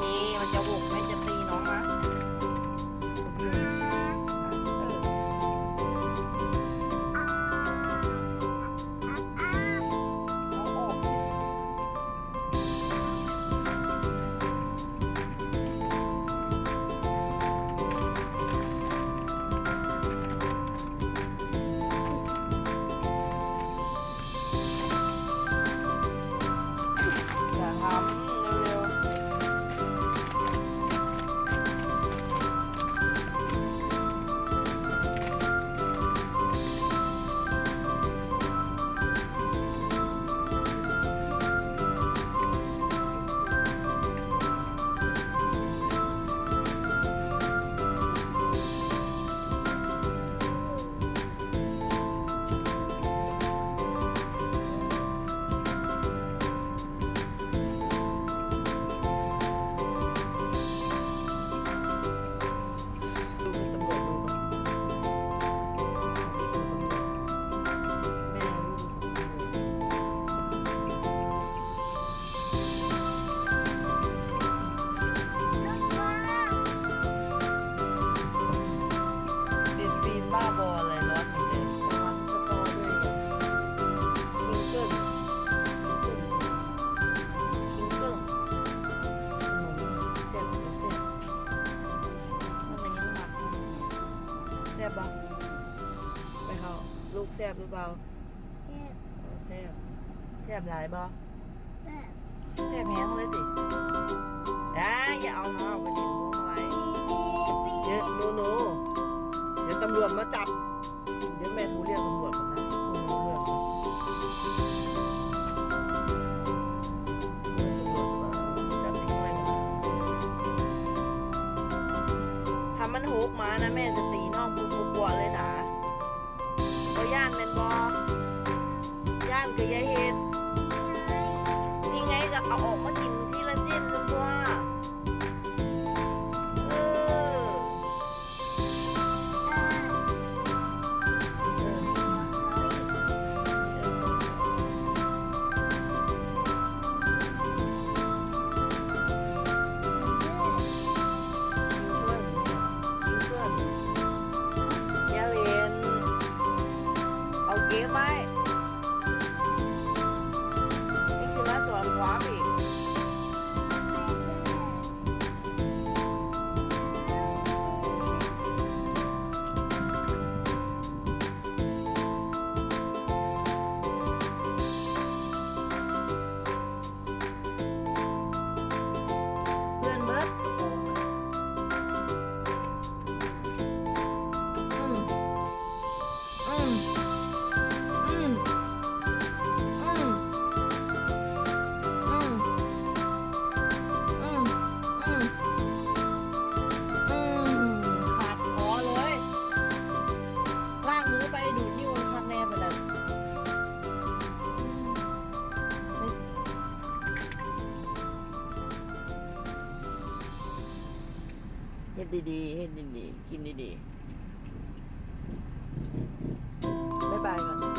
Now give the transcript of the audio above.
มีมั บบ่ไปเขาลูกแซ่บหรือเปล่าแซ่บเออแซ่บแซ่บหลายบ่แซ่บแซ่บแห้งเลยติได้อย่าเอาน้องไปดินมัวไว้เดี๋ยวหนูหนูเดี๋ยวตำรวจมาจับ เดี๋ยวแม่โทรเรียกตำรวจก่อนนะคงรู้เรื่องนะตำรวจมาจับทิ้งไว้ก่อนถ้ามันหกมานะแม่จะตีน้องปุ๊บปุ๊บปัวเลยนะ ฮ็ดดีๆให้ดดีๆกินดีๆบ๊ายบายก่อน